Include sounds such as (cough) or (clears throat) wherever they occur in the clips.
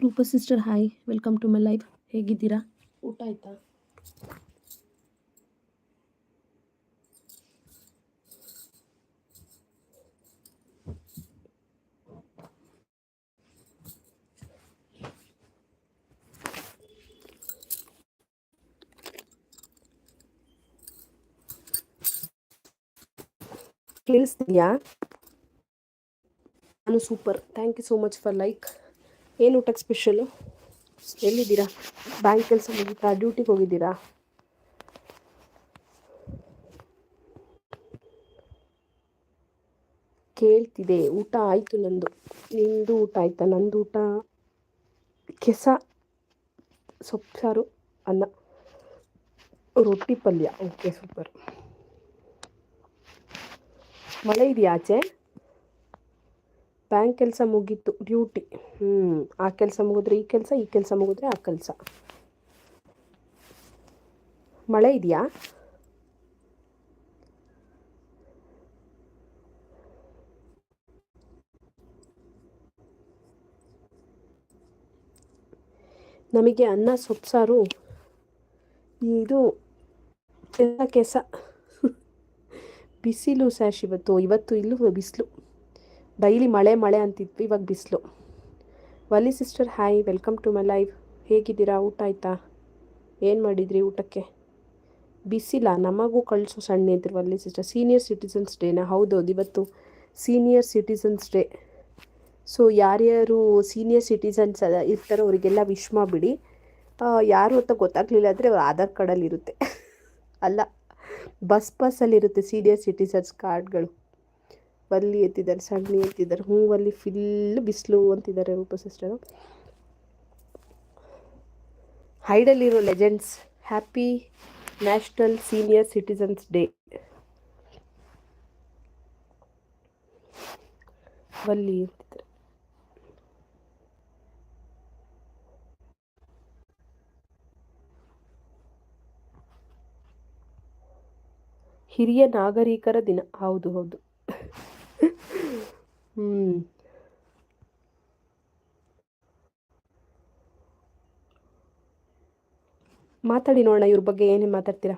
Roopa sister hi welcome to my life ಹೇಗಿದ್ದೀರಾ ಊಟ ಆಯ್ತಾ? ಕೇಳಿಸ್ತಿದ್ಯಾ ನಾನು super thank you so much for like ಏನು ಊಟಕ್ಕೆ ಸ್ಪೆಷಲು ಎಲ್ಲಿದ್ದೀರಾ? ಬ್ಯಾಂಕ್ ಕೆಲಸ ಮುಗಿತಾ? ಡ್ಯೂಟಿಗೆ ಹೋಗಿದ್ದೀರಾ? ಕೇಳ್ತಿದೆ. ಊಟ ಆಯಿತು ನಂದು. ನಿಂದು ಊಟ ಆಯಿತಾ? ನಂದು ಊಟ ಕೆಸ, ಸೊಪ್ಪು ಸಾರು, ಅನ್ನ, ರೊಟ್ಟಿ ಪಲ್ಯ. ಓಕೆ ಸೂಪರ್ ಮಳೆ ಇದೆಯಾ ಆಚೆ? ಬ್ಯಾಂಕ್ ಕೆಲಸ ಮುಗೀತು, ಡ್ಯೂಟಿ. ಹ್ಞೂ ಆ ಕೆಲಸ ಮುಗಿದ್ರೆ ಈ ಕೆಲಸ ಈ ಕೆಲಸ ಮುಗಿದ್ರೆ ಆ ಕೆಲಸ. ಮಳೆ ಇದೆಯಾ? ನಮಗೆ ಅನ್ನ, ಸೊಪ್ಪು, ಸಾರು, ಇದು ಕೆಸ. (laughs) ಬಿಸಿಲು ಸ್ಯಾಶ್ ಇವತ್ತು ಇವತ್ತು ಇಲ್ಲೂ ಬಿಸಿಲು? ಡೈಲಿ ಮಳೆ ಮಳೆ ಅಂತಿದ್ವಿ, ಇವಾಗ ಬಿಸಿಲು. Valli sister, hi, welcome to my life. ಹೇಗಿದ್ದೀರಾ? ಊಟ ಆಯ್ತಾ? ಏನು ಮಾಡಿದ್ರಿ ಊಟಕ್ಕೆ? ಬಿಸಿಲ? ನಮಗೂ ಕಳಿಸು ಸಣ್ಣ ಇದ್ರು ವಲ್ಲಿ ಸಿಸ್ಟರ್. ಸೀನಿಯರ್ ಸಿಟಿಸನ್ಸ್ ಡೇನಾ ಹೌದೌದು, ಇವತ್ತು ಸೀನಿಯರ್ ಸಿಟಿಸನ್ಸ್ ಡೇ ಸೊ ಯಾರ್ಯಾರು ಸೀನಿಯರ್ ಸಿಟಿಸನ್ಸ್ ಇರ್ತಾರೋ ಅವರಿಗೆಲ್ಲ ವಿಶ್ ಮಾಡಿಬಿಡಿ. ಯಾರು ಅಂತ ಗೊತ್ತಾಗಲಿಲ್ಲ ಅಂದರೆ ಅವ್ರ ಆಧಾರ್ ಕಾರ್ಡಲ್ಲಿ ಇರುತ್ತೆ ಅಲ್ಲ ಬಸ್ ಬಸ್ಸಲ್ಲಿರುತ್ತೆ ಸೀನಿಯರ್ ಸಿಟಿಸನ್ಸ್ ಕಾರ್ಡ್ಗಳು ವಲ್ಲಿ ಎತ್ತಿದ್ದಾರೆ, ಸಗಣಿ ಎತ್ತಿದ್ದಾರೆ, ಹೂವಲ್ಲಿ ಫಿಲ್ ಬಿಸಿಲು ಅಂತಿದ್ದಾರೆ ರೂಪ sister. ಹೈಡಲ್ಲಿರೋ legends happy national senior citizens day ಬಲ್ಲಿ ಅಂತಿದ್ದಾರೆ. ಹಿರಿಯ ನಾಗರಿಕರ ದಿನ. ಹೌದು ಹೌದು. (laughs) ಮಾತಾಡಿ ನೋಡೋಣ ಇವ್ರ ಬಗ್ಗೆ ಏನೇನು ಮಾತಾಡ್ತೀರಾ?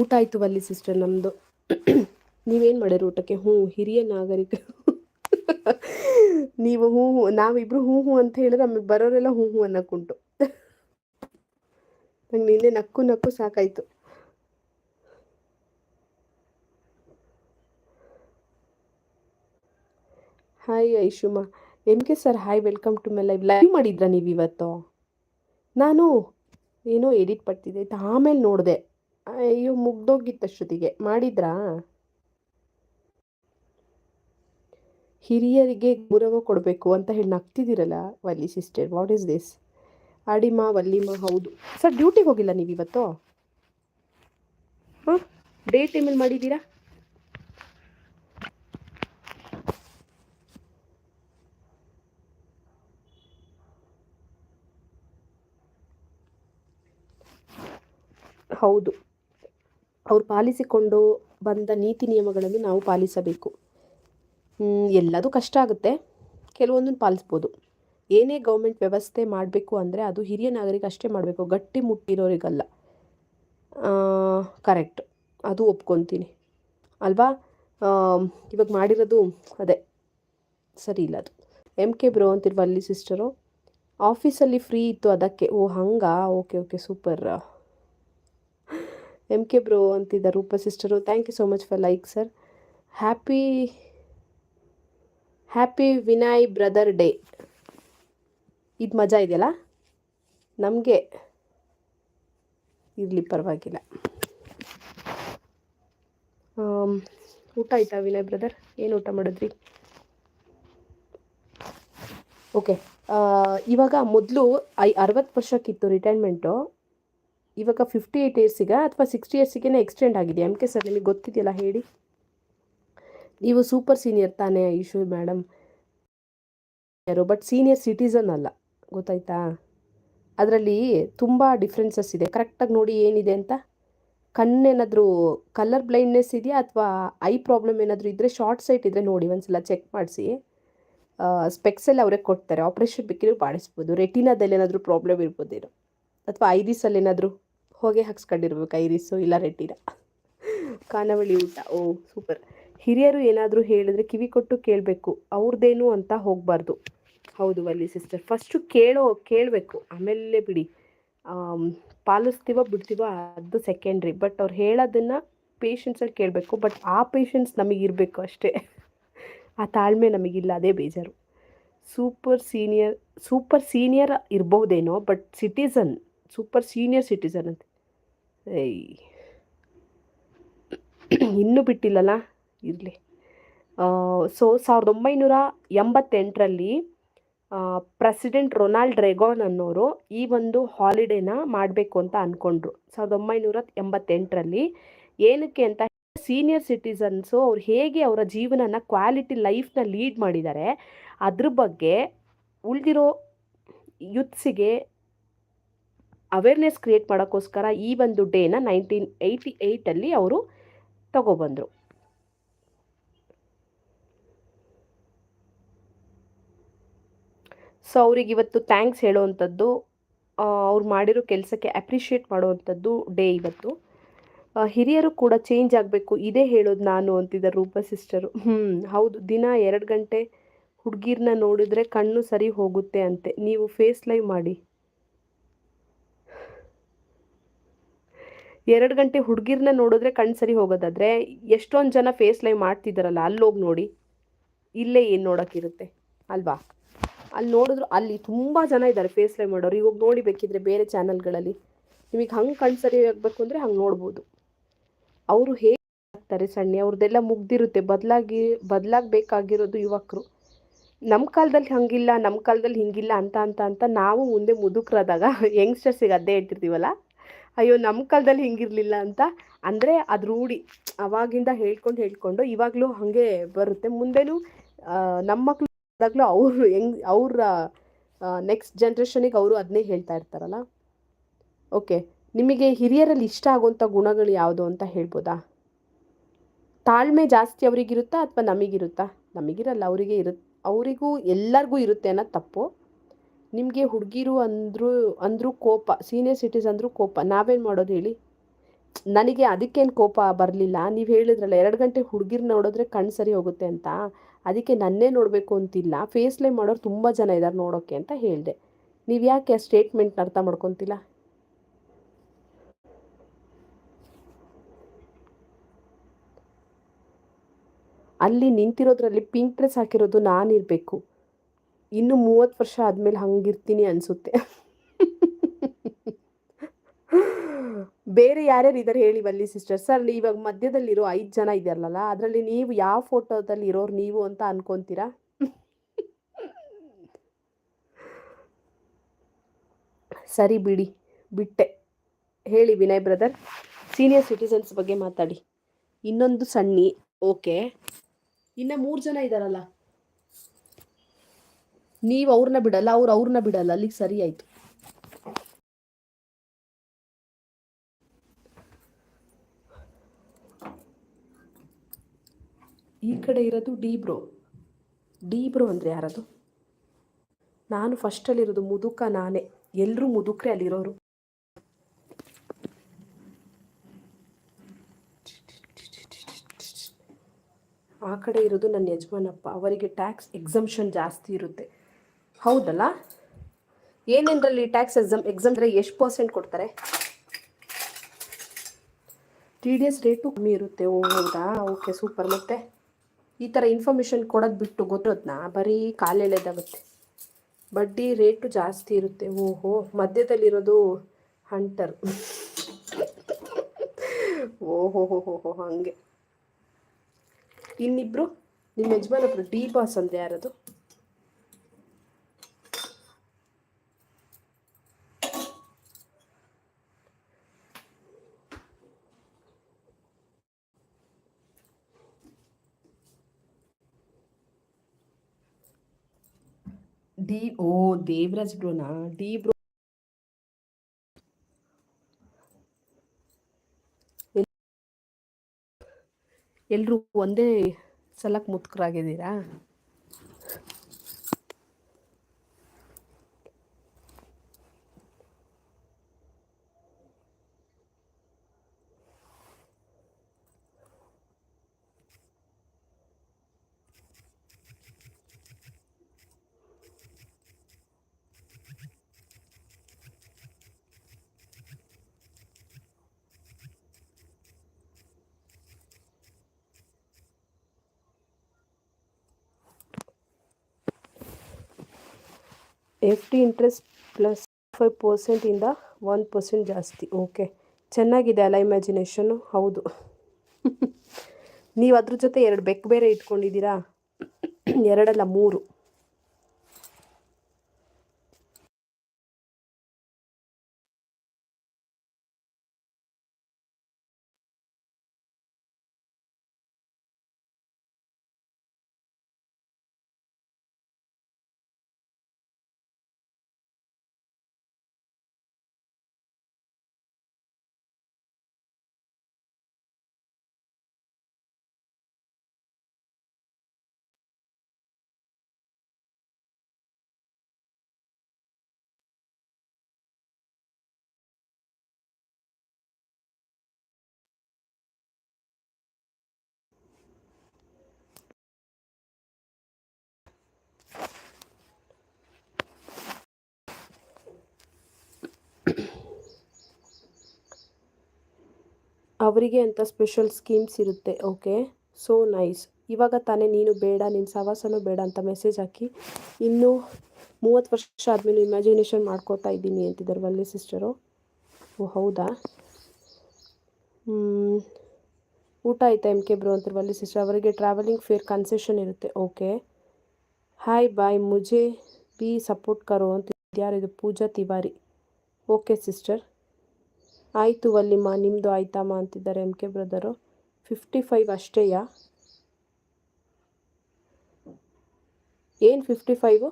ಊಟ ಆಯಿತು ಬಲ್ಲಿ ಸಿಸ್ಟರ್ ನಮ್ಮದು (clears throat) ನೀವೇನು ಮಾಡಿರಿ ಊಟಕ್ಕೆ? ಹ್ಞೂ, ಹಿರಿಯ ನಾಗರಿಕ (laughs) ನೀವು ಹ್ಞೂ ಹೂ ನಾವಿಬ್ರು ಹ್ಞೂ ಹ್ಞೂ ಅಂತ ಹೇಳಿದ್ರೆ ನಮಗೆ ಬರೋರೆಲ್ಲ ಹ್ಞೂ ಹ್ಞೂ ಅನ್ನೋಕ್ಕುಂಟು. ನಂಗೆ ನಿನ್ನೆ ನಕ್ಕು ನಕ್ಕು ಸಾಕಾಯಿತು. Hi ಐಶುಮಾ M K sir hi welcome to my live live ಮಾಡಿದ್ರಾ ನೀವು ಇವತ್ತು? ನಾನು ಏನೋ ಎಡಿಟ್ ಪಡ್ತಿದ್ದೆ ಆಮೇಲೆ ನೋಡಿದೆ. ಅಯ್ಯೋ, ಮುಗ್ದೋಗಿತ್ತು ಅಷ್ಟೊತ್ತಿಗೆ. ಮಾಡಿದ್ರಾ? ಹಿರಿಯರಿಗೆ ಗೌರವ ಕೊಡಬೇಕು ಅಂತ ಹೇಳಿ ನಗ್ತಿದ್ದೀರಲ್ಲ, Valli sister what is this ಅಡಿಮಾ, ವಲ್ಲಿಮ, ಹೌದು. ಸರ್ ಡ್ಯೂಟಿಗೆ ಹೋಗಿಲ್ಲ ನೀವು ಇವತ್ತು? ಹಾಂ? ಡೇ ಟೈಮಲ್ಲಿ ಮಾಡಿದ್ದೀರಾ? ಹೌದು. ಅವ್ರು ಪಾಲಿಸಿಕೊಂಡು ಬಂದ ನೀತಿ ನಿಯಮಗಳನ್ನು ನಾವು ಪಾಲಿಸಬೇಕು. ಎಲ್ಲದೂ ಕಷ್ಟ ಆಗುತ್ತೆ. ಕೆಲವೊಂದನ್ನು ಪಾಲಿಸ್ಬೋದು. ಏನೇ ಗೌರ್ಮೆಂಟ್ ವ್ಯವಸ್ಥೆ ಮಾಡಬೇಕು ಅಂದರೆ ಅದು ಹಿರಿಯ ನಾಗರಿಕ ಅಷ್ಟೇ ಮಾಡಬೇಕು. ಗಟ್ಟಿ ಮುಟ್ಟಿರೋರಿಗಲ್ಲ. ಕರೆಕ್ಟ್ ಅದು ಒಪ್ಕೊತೀನಿ. ಅಲ್ವಾ? ಇವಾಗ ಮಾಡಿರೋದು ಅದೇ. ಸರಿ ಇಲ್ಲ ಅದು. ಎಂ ಕೆ ಬ್ರೋ ಅಂತಿರುವ ಅಲ್ಲಿ ಸಿಸ್ಟರು ಆಫೀಸಲ್ಲಿ ಫ್ರೀ ಇತ್ತು ಅದಕ್ಕೆ. ಓ, ಹಂಗಾ? Okay okay super M K bro ಅಂತಿದ್ದ Roopa sister thank you so much for like sir happy happy Vinay brother day ಇದು ಮಜಾ ಇದೆಯಲ್ಲ? ನಮಗೆ ಇರಲಿ ಪರವಾಗಿಲ್ಲ. ಊಟ ಆಯ್ತಾ ವಿನಯ್ ಬ್ರದರ್ ಏನು ಊಟ ಮಾಡಿದ್ರಿ? ಓಕೆ ಇವಾಗ ಮೊದಲು ಐ, ಅರವತ್ತು ವರ್ಷಕ್ಕಿತ್ತು ರಿಟೈರ್ಮೆಂಟು ಇವಾಗ ಫಿಫ್ಟಿ ಏಯ್ಟ್ ಇಯರ್ಸಿಗೆ ಅಥವಾ ಸಿಕ್ಸ್ಟಿ ಇಯರ್ಸಿಗೆ ಎಕ್ಸ್ಟೆಂಡ್ ಆಗಿದೆ ಎಂ ಕೆ ಸರ್ ನಿಮಗೆ ಗೊತ್ತಿದೆಯಲ್ಲ, ಹೇಳಿ. ನೀವು ಸೂಪರ್ ಸೀನಿಯರ್ ತಾನೇ ಇಶು ಮೇಡಮ್ ಯಾರು ಬಟ್ ಸೀನಿಯರ್ ಸಿಟಿಸನ್ ಅಲ್ಲ, ಗೊತ್ತಾಯ್ತಾ? ಅದರಲ್ಲಿ ತುಂಬ ಡಿಫ್ರೆನ್ಸಸ್ ಇದೆ. ಕರೆಕ್ಟಾಗಿ ನೋಡಿ ಏನಿದೆ ಅಂತ? ಕಣ್ಣೇನಾದರೂ ಕಲರ್ ಬ್ಲೈಂಡ್ನೆಸ್ ಇದೆಯಾ ಅಥವಾ ಐ ಪ್ರಾಬ್ಲಮ್ ಏನಾದರೂ ಇದ್ದರೆ ಶಾರ್ಟ್ ಸೈಟ್ ಇದ್ದರೆ ನೋಡಿ, ಒಂದ್ಸಲ ಚೆಕ್ ಮಾಡಿಸಿ. ಸ್ಪೆಕ್ಸಲ್ಲಿ ಅವರೇ ಕೊಡ್ತಾರೆ. ಆಪ್ರೇಷನ್ ಬೇಕಿದ್ರೆ ಮಾಡಿಸ್ಬೋದು. ರೆಟಿನಾದಲ್ಲಿ ಏನಾದರೂ ಪ್ರಾಬ್ಲಮ್ ಇರ್ಬೋದೇನೋ? ಅಥವಾ ಐರಿಸಲ್ಲಿ ಏನಾದರೂ ಹೊಗೆ ಹಾಕ್ಸ್ಕೊಂಡಿರ್ಬೇಕು, ಐರಿಸು ಇಲ್ಲ ರೆಡ್ಡಿರ ಖಾನಾವಳಿ ಊಟ. ಓ, ಸೂಪರ್. ಹಿರಿಯರು ಏನಾದರೂ ಹೇಳಿದ್ರೆ ಕಿವಿ ಕೊಟ್ಟು ಕೇಳಬೇಕು. ಅವ್ರದ್ದೇನು ಅಂತ ಹೋಗಬಾರ್ದು. ಹೌದು ವಲ್ಲಿ ಸಿಸ್ಟರ್. ಫಸ್ಟು ಕೇಳೋ, ಕೇಳಬೇಕು. ಆಮೇಲೆ ಬಿಡಿ. ಪಾಲಿಸ್ತೀವ ಬಿಡ್ತೀವ ಅದು ಸೆಕೆಂಡ್ರಿ. ಬಟ್ ಅವ್ರು ಹೇಳೋದನ್ನು ಪೇಷನ್ಸಲ್ಲಿ ಕೇಳಬೇಕು. ಬಟ್ ಆ ಪೇಷನ್ಸ್ ನಮಗಿರಬೇಕು ಅಷ್ಟೇ. ಆ ತಾಳ್ಮೆ ನಮಗಿಲ್ಲ. ಅದೇ ಬೇಜಾರು. Super senior super senior ಇರ್ಬೋದೇನೋ, but citizen super senior citizen ಅಂತ. ಏಯ್. ಇನ್ನೂ ಬಿಟ್ಟಿಲ್ಲಲ್ಲ? ಇರಲಿ. ಸೊ ಸಾವಿರದ ಒಂಬೈನೂರ ಎಂಬತ್ತೆಂಟರಲ್ಲಿ ಪ್ರೆಸಿಡೆಂಟ್ ರೊನಾಲ್ಡ್ ರೆಗಾನ್ ಅನ್ನೋರು ಈ ಒಂದು ಹಾಲಿಡೇನ ಮಾಡಬೇಕು ಅಂತ ಅಂದ್ಕೊಂಡ್ರು ಸಾವಿರದ ಒಂಬೈನೂರ ಎಂಬತ್ತೆಂಟರಲ್ಲಿ ಏನಕ್ಕೆ ಅಂತ ಸೀನಿಯರ್ ಸಿಟಿಸನ್ಸು ಅವ್ರು ಹೇಗೆ ಅವರ ಜೀವನನ ಕ್ವಾಲಿಟಿ ಲೈಫ್ನ ಲೀಡ್ ಮಾಡಿದ್ದಾರೆ, ಅದ್ರ ಬಗ್ಗೆ ಉಳಿದಿರೋ ಯೂತ್ಸಿಗೆ ಅವೇರ್ನೆಸ್ ಕ್ರಿಯೇಟ್ ಮಾಡೋಕ್ಕೋಸ್ಕರ ಈ ಒಂದು ಡೇನ ನೈನ್ಟೀನ್ ಏಯ್ಟಿ ಏಯ್ಟಲ್ಲಿ ಅವರು ತಗೊಬಂದರು. ಸೊ ಅವ್ರಿಗೆ ಇವತ್ತು ಥ್ಯಾಂಕ್ಸ್ ಹೇಳೋವಂಥದ್ದು ಅವ್ರು ಮಾಡಿರೋ ಕೆಲಸಕ್ಕೆ ಅಪ್ರಿಷಿಯೇಟ್ ಮಾಡುವಂಥದ್ದು ಡೇ ಇವತ್ತು. ಹಿರಿಯರು ಕೂಡ ಚೇಂಜ್ ಆಗಬೇಕು, ಇದೇ ಹೇಳೋದು ನಾನು ಅಂತಿದ್ದಾರೆ ರೂಪ ಸಿಸ್ಟರು ಹ್ಞೂ ಹೌದು, ದಿನ ಎರಡು ಗಂಟೆ ಹುಡುಗಿರನ್ನ ನೋಡಿದ್ರೆ ಕಣ್ಣು ಸರಿ ಹೋಗುತ್ತೆ ಅಂತೆ. ನೀವು ಫೇಸ್ ಲೈವ್ ಮಾಡಿ. ಎರಡು ಗಂಟೆ ಹುಡುಗಿರನ್ನ ನೋಡಿದ್ರೆ ಕಣ್ಣು ಸರಿ ಹೋಗೋದಾದ್ರೆ ಎಷ್ಟೊಂದು ಜನ ಫೇಸ್ ಲೈವ್ ಮಾಡ್ತಿದ್ದಾರಲ್ಲ ಅಲ್ಲೋಗಿ ನೋಡಿ. ಇಲ್ಲೇ ಏನು ನೋಡೋಕ್ಕಿರುತ್ತೆ ಅಲ್ವಾ? ಅಲ್ಲಿ ನೋಡಿದ್ರು ಅಲ್ಲಿ ತುಂಬ ಜನ ಇದ್ದಾರೆ ಫೇಸ್ ಲೈವ್ ಮಾಡೋರು. ಇವಾಗ ನೋಡಿ ಬೇಕಿದ್ರೆ ಬೇರೆ ಚಾನಲ್ಗಳಲ್ಲಿ ನಿಮಗೆ ಹಂಗೆ ಕಣ್ಣು ಸರಿ ಆಗಬೇಕು ಅಂದರೆ ಹಂಗೆ ನೋಡ್ಬೋದು. ಅವರು ಹೇಗೆ ಆಗ್ತಾರೆ ಸಣ್ಣ? ಅವ್ರದ್ದೆಲ್ಲ ಮುಗ್ದಿರುತ್ತೆ. ಬದಲಾಗಿ, ಬದಲಾಗಬೇಕಾಗಿರೋದು ಯುವಕರು. ನಮ್ಮ ಕಾಲದಲ್ಲಿ ಹಂಗಿಲ್ಲ ನಮ್ಮ ಕಾಲದಲ್ಲಿ ಹಿಂಗಿಲ್ಲ ಅಂತ ಅಂತ ಅಂತ ನಾವು ಮುಂದೆ ಮುದುಕರಾದಾಗ ಯಂಗ್ಸ್ಟರ್ಸಿಗೆ (laughs) ಅದೇ ಹೇಳ್ತಿರ್ತೀವಲ್ಲ? ಅಯ್ಯೋ ನಮ್ಮ ಕಾಲದಲ್ಲಿ ಹಿಂಗಿರಲಿಲ್ಲ ಅಂತ. ಅಂದರೆ ಅದು ರೂಢಿ. ಅವಾಗಿಂದ ಹೇಳ್ಕೊಂಡು ಹೇಳ್ಕೊಂಡು ಇವಾಗಲೂ ಹಾಗೆ ಬರುತ್ತೆ. ಮುಂದೆನೂ ನಮ್ಮ ಮಕ್ಕಳು ಆದಾಗಲೂ ಅವರು ಹೆಂಗ್, ಅವ್ರ ನೆಕ್ಸ್ಟ್ ಜನ್ರೇಷನಿಗೆ ಅವರು ಅದನ್ನೇ ಹೇಳ್ತಾ ಇರ್ತಾರಲ್ಲ? ಓಕೆ ನಿಮಗೆ ಹಿರಿಯರಲ್ಲಿ ಇಷ್ಟ ಆಗುವಂಥ ಗುಣಗಳು ಯಾವುದು ಅಂತ ಹೇಳ್ಬೋದಾ? ತಾಳ್ಮೆ ಜಾಸ್ತಿ ಅವರಿಗಿರುತ್ತಾ ಅಥವಾ ನಮಗಿರುತ್ತಾ? ನಮಗಿರಲ್ಲ, ಅವರಿಗೆ ಇರು ಅವರಿಗೂ ಎಲ್ಲರಿಗೂ ಇರುತ್ತೆ ಅನ್ನೋದು ತಪ್ಪು. ನಿಮಗೆ ಹುಡುಗಿರು ಅಂದರೂ ಅಂದರೂ ಕೋಪ ಸೀನಿಯರ್ ಸಿಟಿಸ್ ಅಂದರೂ ಕೋಪ, ನಾವೇನು ಮಾಡೋದು ಹೇಳಿ? ನನಗೆ ಅದಕ್ಕೇನು ಕೋಪ ಬರಲಿಲ್ಲ. ನೀವು ಹೇಳಿದ್ರಲ್ಲ, ಎರಡು ಗಂಟೆ ಹುಡುಗಿರ್ ನೋಡಿದ್ರೆ ಕಣ್ಣು ಸರಿ ಹೋಗುತ್ತೆ ಅಂತ. ಅದಕ್ಕೆ ನನ್ನೇ ನೋಡಬೇಕು ಅಂತಿಲ್ಲ. ಫೇಸ್ಲೇ ಮಾಡೋರು ತುಂಬ ಜನ ಇದ್ದಾರೆ ನೋಡೋಕ್ಕೆ ಅಂತ ಹೇಳಿದೆ. ನೀವು ಯಾಕೆ ಆ ಸ್ಟೇಟ್ಮೆಂಟ್ನ ಅರ್ಥ ಮಾಡ್ಕೊತಿಲ್ಲ? ಅಲ್ಲಿ ನಿಂತಿರೋದ್ರಲ್ಲಿ ಪಿಂಕ್ ಡ್ರೆಸ್ ಹಾಕಿರೋದು ನಾನಿರಬೇಕು ಇನ್ನು ಮೂವತ್ತು ವರ್ಷ ಆದಮೇಲೆ ಹಂಗಿರ್ತೀನಿ ಅನಿಸುತ್ತೆ. ಬೇರೆ ಯಾರ್ಯಾರು ಇದ್ದಾರೆ ಹೇಳಿ ಬಲ್ಲಿ ಸಿಸ್ಟರ್. ಸರ್ ಇವಾಗ ಮಧ್ಯದಲ್ಲಿರೋ ಐದು ಜನ ಇದೆಯಲ್ಲ ಅದರಲ್ಲಿ ನೀವು ಯಾವ ಫೋಟೋದಲ್ಲಿ ಇರೋರು ನೀವು ಅಂತ ಅನ್ಕೊಂತೀರಾ? ಸರಿ ಬಿಡಿ, ಬಿಟ್ಟೆ. ಹೇಳಿ ವಿನಯ್ ಬ್ರದರ್, ಸೀನಿಯರ್ ಸಿಟಿಸನ್ಸ್ ಬಗ್ಗೆ ಮಾತಾಡಿ. ಇನ್ನೊಂದು ಸಣ್ಣಿ ಓಕೆ. ಇನ್ನು ಮೂರು ಜನ ಇದ್ದಾರಲ್ಲ ನೀವು ಅವ್ರನ್ನ ಬಿಡಲ್ಲ, ಅವ್ರು ಅವ್ರನ್ನ ಬಿಡಲ್ಲ. ಅಲ್ಲಿಗೆ ಸರಿ ಆಯ್ತು. ಈ ಕಡೆ ಇರೋದು ಡಿ ಬ್ರೋ. ಡಿ ಅಂದರೆ ಯಾರದು? ನಾನು ಫಸ್ಟಲ್ಲಿರೋದು ಮುದುಕ ನಾನೇ. ಎಲ್ಲರೂ ಮುದುಕ್ರೆ ಅಲ್ಲಿರೋರು. ಆ ಕಡೆ ಇರೋದು ನನ್ನ ಯಜಮಾನಪ್ಪ. ಅವರಿಗೆ ಟ್ಯಾಕ್ಸ್ ಎಕ್ಸಮ್ಷನ್ ಜಾಸ್ತಿ ಇರುತ್ತೆ. ಹೌದಲ್ಲ? ಏನೇನರಲ್ಲಿ ಟ್ಯಾಕ್ಸ್ ಎಕ್ಸಾಮ್ ಎಕ್ಸಾಮ್ ಅಂದರೆ ಎಷ್ಟು ಪರ್ಸೆಂಟ್ ಕೊಡ್ತಾರೆ? ಟಿ ಡಿ ಎಸ್ ರೇಟು ಕಮ್ಮಿ ಇರುತ್ತೆ, ಓ ಹೌದಾ? ಓಕೆ ಸೂಪರ್ ಮತ್ತೆ ಈ ಥರ ಇನ್ಫಾರ್ಮೇಷನ್ ಕೊಡೋದು ಬಿಟ್ಟು ಗೊತ್ತಿರೋದನ್ನ ಬರೀ ಕಾಲೆಳೆದಾಗುತ್ತೆ ಬಡ್ಡಿ ರೇಟು ಜಾಸ್ತಿ ಇರುತ್ತೆ, ಓಹೋ. ಮಧ್ಯದಲ್ಲಿರೋದು ಹಂಟರ್ ಓಹೋ, ಹೋ ಹೋ ಹೋ, ಹಾಗೆ. ಇನ್ನಿಬ್ರು, ನಿಮ್ಮ ಯಜಮಾನೊಬ್ರು ಡಿ ಬಾಸ್ ಅಂದರೆ ಯಾರದು? ಡಿ ಓ ದೇವರಾಜ್ ಬ್ರೋನಾ ಡಿ ಬ್ರೋ ಎಲ್ಲರೂ ಒಂದೇ ಸಲಕ್ಕೆ ಮುತ್ಕರಾಗಿದ್ದೀರಾ? F D interest plus five ಪರ್ಸೆಂಟಿಂದ one percent ಜಾಸ್ತಿ. ಓಕೆ ಚೆನ್ನಾಗಿದೆ ಅಲ್ಲ ಇಮ್ಯಾಜಿನೇಷನು ಹೌದು. (laughs) ನೀವು ಅದ್ರ ಜೊತೆ ಎರಡು ಬೆಕ್ಕು ಬೇರೆ ಇಟ್ಕೊಂಡಿದ್ದೀರಾ? ಎರಡಲ್ಲ, ಮೂರು. ಅವರಿಗೆ ಅಂತ ಸ್ಪೆಷಲ್ ಸ್ಕೀಮ್ಸ್ ಇರುತ್ತೆ ಓಕೆ ಸೋ ನೈಸ್ ಇವಾಗ ತಾನೇ ನೀನು ಬೇಡ ನಿನ್ನ ಸವಾಸನೂ ಬೇಡ ಅಂತ ಮೆಸೇಜ್ ಹಾಕಿ ಇನ್ನೂ ಮೂವತ್ತು ವರ್ಷ ಆದಮೇಲೆ ಇಮ್ಯಾಜಿನೇಷನ್ ಮಾಡ್ಕೋತಾ ಇದ್ದೀನಿ ಅಂತಿದ್ದಾರೆ ವಲ್ಲಿ ಸಿಸ್ಟರು ಓ, ಹೌದಾ? ಊಟ ಆಯ್ತಾ ಎಂ ಕೆ ಬ್ರೋ ಅಂತಾರೆ ವಲ್ಲಿ ಸಿಸ್ಟರ್ ಅವರಿಗೆ ಟ್ರಾವೆಲಿಂಗ್ ಫೇರ್ ಕನ್ಸೆಷನ್ ಇರುತ್ತೆ ಓಕೆ ಹಾಯ್ ಬಾಯ್ ಮುಜೆ ಬಿ ಸಪೋರ್ಟ್ ಕರೋ ಅಂತ ಇದು ಪೂಜಾ ತಿವಾರಿ. ಓಕೆ ಸಿಸ್ಟರ್ ಆಯಿತು ವಲ್ಲಿಮ್ಮ ನಿಮ್ಮದು ಆಯ್ತಮ್ಮ ಅಂತಿದ್ದಾರೆ M K brother. Fifty five ಅಷ್ಟೇಯಾ? ಏನು ಫಿಫ್ಟಿ ಫೈವು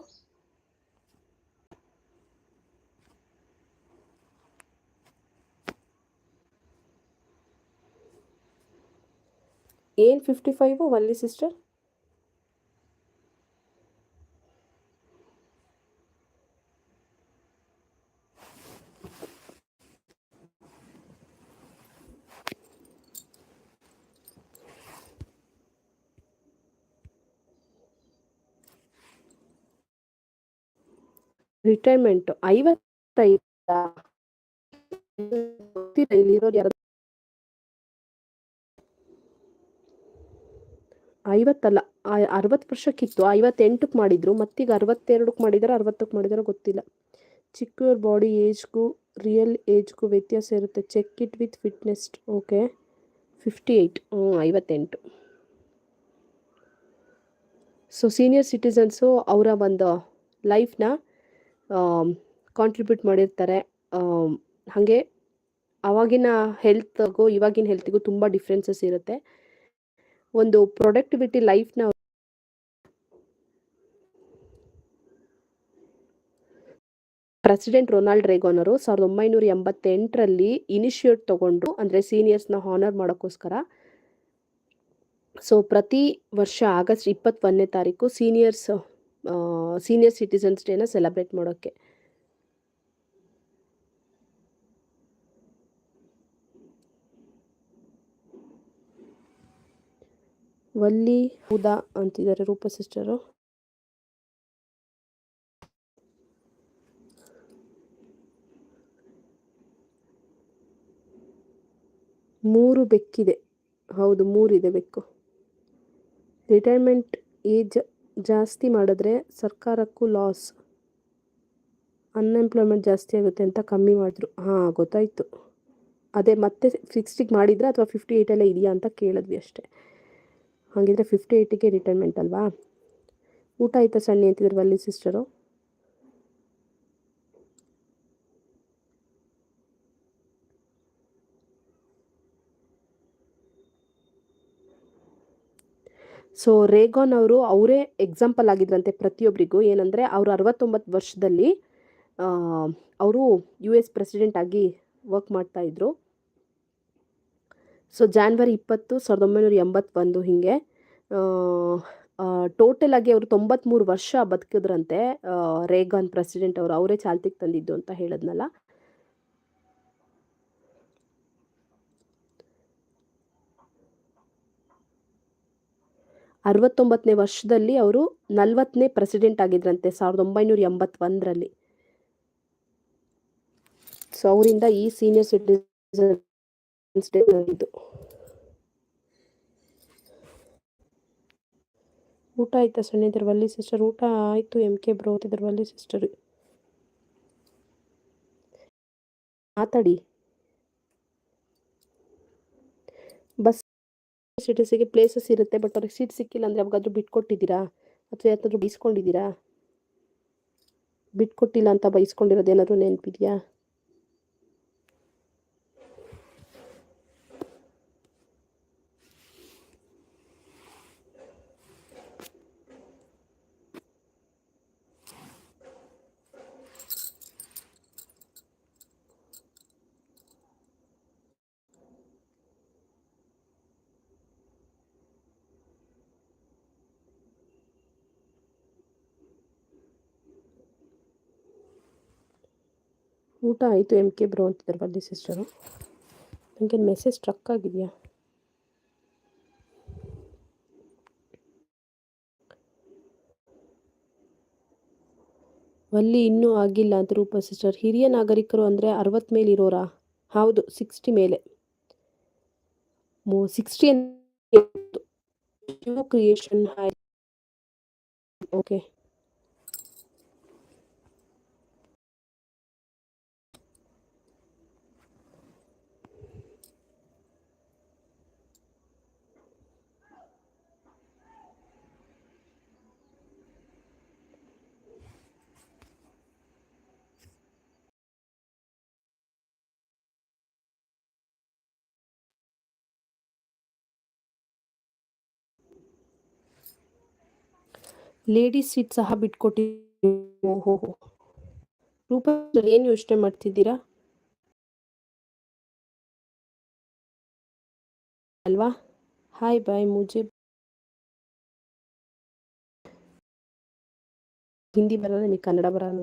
ಏನು fifty five Valli sister retirement ಐವತ್ತೈದ ಐವತ್ತಲ್ಲ ಅರವತ್ತು ವರ್ಷಕ್ಕಿತ್ತು. ಐವತ್ತೆಂಟಕ್ಕೆ ಮಾಡಿದ್ರು. ಮತ್ತೀಗ ಅರವತ್ತೆರಡಕ್ಕೆ ಮಾಡಿದಾರೆ, ಅರವತ್ತಕ್ಕೆ ಮಾಡಿದಾರೋ ಗೊತ್ತಿಲ್ಲ. ಚಿಕ್ಕವ್ರ ಬಾಡಿ ಏಜ್ಗೂ ರಿಯಲ್ ಏಜ್ಗೂ ವ್ಯತ್ಯಾಸ ಇರುತ್ತೆ. Check it with fitness okay. Fifty eight, ಹ್ಞೂ, ಐವತ್ತೆಂಟು. ಸೊ, ಸೀನಿಯರ್ ಸಿಟಿಸನ್ಸು ಅವರ ಒಂದು ಲೈಫ್ನ ಕಾಂಟ್ರಿಬ್ಯೂಟ್ ಮಾಡಿರ್ತಾರೆ. ಹಾಗೆ ಆವಾಗಿನ ಹೆಲ್ತ್ಗೂ ಇವಾಗಿನ ಹೆಲ್ತ್ಗೂ ತುಂಬ ಡಿಫ್ರೆನ್ಸಸ್ ಇರುತ್ತೆ. ಒಂದು ಪ್ರೊಡಕ್ಟಿವಿಟಿ ಲೈಫ್ನ ಪ್ರೆಸಿಡೆಂಟ್ ರೊನಾಲ್ಡ್ ಅವರು ಸಾವಿರದ ಒಂಬೈನೂರ ಎಂಬತ್ತೆಂಟರಲ್ಲಿ ಇನಿಷಿಯೇಟ್ ತಗೊಂಡು, ಅಂದರೆ ಸೀನಿಯರ್ಸ್ನ ಹಾನರ್ ಮಾಡೋಕ್ಕೋಸ್ಕರ ಸೊ ಪ್ರತಿ ವರ್ಷ ಆಗಸ್ಟ್ ಇಪ್ಪತ್ತೊಂದನೇ ತಾರೀಕು ಸೀನಿಯರ್ಸ್ ಸೀನಿಯರ್ ಸಿಟಿಸನ್ಸ್ ಡೇನ ಸೆಲೆಬ್ರೇಟ್ ಮಾಡೋಕ್ಕೆ. ವಲ್ಲಿ ಹೌದಾ ಅಂತಿದ್ದಾರೆ ರೂಪ ಸಿಸ್ಟರು. ಮೂರು ಬೆಕ್ಕಿದೆ. ಹೌದು, ಮೂರಿದೆ ಬೆಕ್ಕು. ರಿಟೈರ್ಮೆಂಟ್ ಏಜ್ ಜಾಸ್ತಿ ಮಾಡಿದ್ರೆ ಸರ್ಕಾರಕ್ಕೂ ಲಾಸ್ ಅನ್ಎಂಪ್ಲಾಯ್ಮೆಂಟ್ ಜಾಸ್ತಿ ಆಗುತ್ತೆ ಅಂತ ಕಮ್ಮಿ ಮಾಡಿದ್ರು. ಹಾಂ, ಗೊತ್ತಾಯಿತು. ಅದೇ ಮತ್ತೆ ಸಿಕ್ಸ್ಟಿಗೆ ಮಾಡಿದ್ರೆ ಅಥವಾ ಫಿಫ್ಟಿ ಏಯ್ಟಲ್ಲೇ ಇದೆಯಾ ಅಂತ ಕೇಳಿದ್ವಿ ಅಷ್ಟೇ. ಹಾಗಿದ್ರೆ ಫಿಫ್ಟಿ ಏಯ್ಟಿಗೆ ರಿಟೈರ್ಮೆಂಟ್ ಅಲ್ವಾ? ಊಟ ಆಯ್ತಾ ಸಣ್ಣ ಅಂತಿದ್ರು ಅಲ್ಲಿ ಸಿಸ್ಟರು ಸೊ ರೇಗಾನ್ ಅವರು ಅವರೇ ಎಕ್ಸಾಂಪಲ್ ಆಗಿದ್ರಂತೆ ಪ್ರತಿಯೊಬ್ಬರಿಗೂ ಏನಂದರೆ, ಅವರು ಅರವತ್ತೊಂಬತ್ತು ವರ್ಷದಲ್ಲಿ ಅವರು ಯು ಎಸ್ ಪ್ರೆಸಿಡೆಂಟ್ ಆಗಿ ವರ್ಕ್ ಮಾಡ್ತಾಯಿದ್ರು ಸೊ ಜಾನ್ವರಿ ಇಪ್ಪತ್ತು ಸಾವಿರದ ಒಂಬೈನೂರ ಎಂಬತ್ತೊಂದು ಹೀಗೆ ಟೋಟಲ್ ಆಗಿ ಅವರು ತೊಂಬತ್ತ್ಮೂರು ವರ್ಷ ಬದುಕಿದ್ರಂತೆ ರೇಗಾನ್ ಪ್ರೆಸಿಡೆಂಟ್ ಅವರು. ಅವರೇ ಚಾಲ್ತಿಗೆ ತಂದಿದ್ದು ಅಂತ ಹೇಳಿದ್ನಲ್ಲ. ಅರವತ್ತೊಂಬತ್ತನೇ ವರ್ಷದಲ್ಲಿ ಅವರು ನಲ್ವತ್ತನೇ ಪ್ರೆಸಿಡೆಂಟ್ ಆಗಿದ್ರಂತೆ, ಸಾವಿರದ ಒಂಬೈನೂರ ಎಂಬತ್ತೊಂದರಲ್ಲಿ. ಸೊ ಅವರಿಂದ ಈ ಸೀನಿಯರ್ ಸಿಟಿಸನ್ಸ್ ಡೇ ಊಟ ಆಯ್ತಾ ಸಣ್ಣ ಇದ್ರಲ್ಲಿ ಸಿಸ್ಟರ್ ಊಟ ಆಯಿತು ಎಂ ಕೆ ಬ್ರೋತ್ ಇದ್ರಲ್ಲಿ ಸಿಸ್ಟರ್ ಮಾತಾಡಿ. ಬಸ್ ಸಿಟಿಸಿಗೆ ಪ್ಲೇಸಸ್ ಇರುತ್ತೆ ಬಟ್ ಅವ್ರಿಗೆ ಸೀಟ್ ಸಿಕ್ಕಿಲ್ಲ ಅಂದರೆ ಯಾವಾಗಾದ್ರೂ ಬಿಟ್ಕೊಟ್ಟಿದ್ದೀರಾ ಅಥವಾ ಯಾವ್ದಾದ್ರು ಬೈಸ್ಕೊಂಡಿದ್ದೀರಾ? ಬಿಟ್ಕೊಟ್ಟಿಲ್ಲ ಅಂತ ಬೈಸ್ಕೊಂಡಿರೋದು ಏನಾದರೂ ನೆನಪಿದೆಯಾ? ಊಟ ಆಯಿತು ಎಂ ಕೆ ಬ್ರೋ ಅಂತಿದ್ದಾರೆ ಬಲ್ಲಿ ಸಿಸ್ಟರು ನನಗೆ ಮೆಸೇಜ್ ಸ್ಟ್ರಕ್ ಆಗಿದೆಯಾ? ವಲ್ಲಿ ಇನ್ನೂ ಆಗಿಲ್ಲ ಅಂತ ರೂಪ ಸಿಸ್ಟರ್ ಹಿರಿಯ ನಾಗರಿಕರು ಅಂದರೆ ಅರವತ್ತು ಮೇಲೆ ಇರೋರಾ? ಹೌದು ಸಿಕ್ಸ್ಟಿ ಮೇಲೆ. Sixty creation okay ladies seat ಸಹ ಬಿಟ್ಕೊಟ್ಟಿ ಓಹೋ ರೂಪ ಏನು ಯೋಚನೆ ಮಾಡ್ತಿದ್ದೀರಾ? ಅಲ್ವಾ? Hi bye ಮುಜೆ. ಹಿಂದಿ ಬರಲ್ಲ, ನಿಮಗೆ ಕನ್ನಡ ಬರಲ್ಲ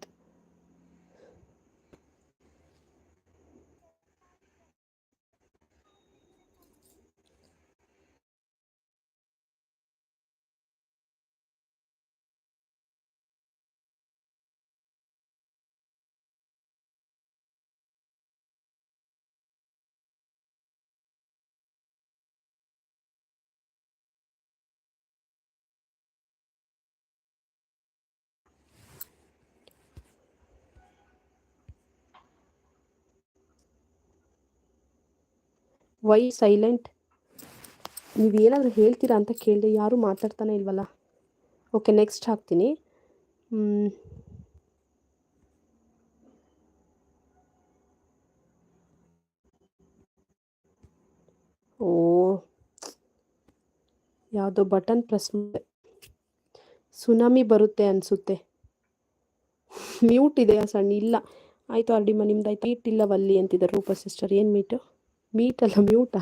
ವೈ ಸೈಲೆಂಟ್ ನೀವು ಏನಾದರೂ ಹೇಳ್ತೀರಾ ಅಂತ ಕೇಳಿದೆ, ಯಾರೂ ಮಾತಾಡ್ತಾನೆ ಇಲ್ವಲ್ಲ? ಓಕೆ ನೆಕ್ಸ್ಟ್ ಹಾಕ್ತೀನಿ. ಓ. ಯಾವುದೋ ಬಟನ್ ಪ್ರೆಸ್ ಮಾಡಿದೆ ಸುನಾಮಿ ಬರುತ್ತೆ ಅನಿಸುತ್ತೆ. ಮ್ಯೂಟ್ ಇದೆಯಾ ಸಣ್ಣ? ಇಲ್ಲ. ಆಯಿತು ಅರ್ಡಿಮ್ಮ ನಿಮ್ದು ಆಯ್ತು ಮೀಟ್ ಇಲ್ಲವಲ್ಲಿ ಅಂತಿದ್ದಾರೆ ರೂಪ ಸಿಸ್ಟರ್. ಏನು ಮೀಟು ಮೀಟ್ ಅಲ್ಲ ಮ್ಯೂಟಾ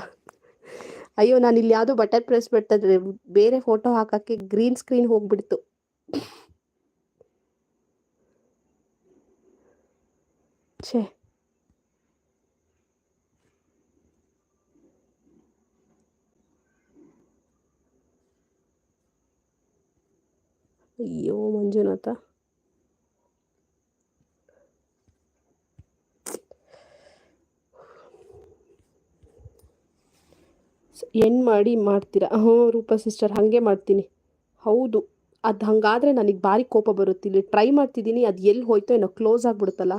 ಅಯ್ಯೋ, ನಾನು ಇಲ್ಲಿ ಯಾವುದೋ ಬಟನ್ ಪ್ರೆಸ್ ಬಿಡ್ತಿದ್ರೆ ಬೇರೆ ಫೋಟೋ ಹಾಕೋಕ್ಕೆ ಗ್ರೀನ್ ಸ್ಕ್ರೀನ್ ಹೋಗ್ಬಿಡ್ತು. ಛೇ. ಅಯ್ಯೋ, ಮಂಜುನಾಥ. ಏನು ಮಾಡಿ ಮಾಡ್ತೀರಾ? ಹ್ಞೂ ರೂಪ ಸಿಸ್ಟರ್, ಹಾಗೆ ಮಾಡ್ತೀನಿ. ಹೌದು, ಅದು ಹಾಗಾದರೆ ನನಗೆ ಭಾರಿ ಕೋಪ ಬರುತ್ತೆ. ಇಲ್ಲಿ ಟ್ರೈ ಮಾಡ್ತಿದ್ದೀನಿ, ಅದು ಎಲ್ಲಿ ಹೋಯ್ತೋ ಏನೋ ಕ್ಲೋಸ್ ಆಗಿಬಿಡುತ್ತಲ್ಲ.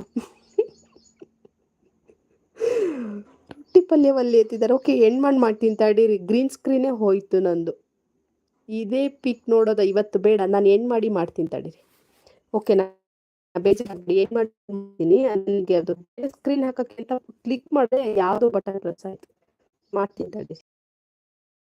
ರೊಟ್ಟಿ ಪಲ್ಯವಲ್ಲಿ ಎತ್ತಿದ್ದಾರೆ. ಓಕೆ ಎಂಡ್ ಮಾಡಿ ಮಾಡ್ತೀನಿ ತಡೀರಿ ಗ್ರೀನ್ ಸ್ಕ್ರೀನೇ ಹೋಯ್ತು ನಂದು. ಇದೇ ಪಿಕ್ ನೋಡೋದ ಇವತ್ತು ಬೇಡ. ನಾನು ಎಂಡ್ ಮಾಡಿ ಮಾಡ್ತೀನಿ ತಡೀರಿ ಓಕೆ, ನಾ ಬೇಜಾರಾಗಲಿ ಏನು ಮಾಡ್ತೀನಿ. ನನಗೆ ಅದು ಸ್ಕ್ರೀನ್ ಹಾಕೋಕ್ಕಿಂತ ಕ್ಲಿಕ್ ಮಾಡಿದ್ರೆ ಯಾವುದೋ ಬಟನ್ ಪ್ರೆಸ್ ಆಯಿತು. ಮಾಡ್ತೀನಿ ತಡೀರಿ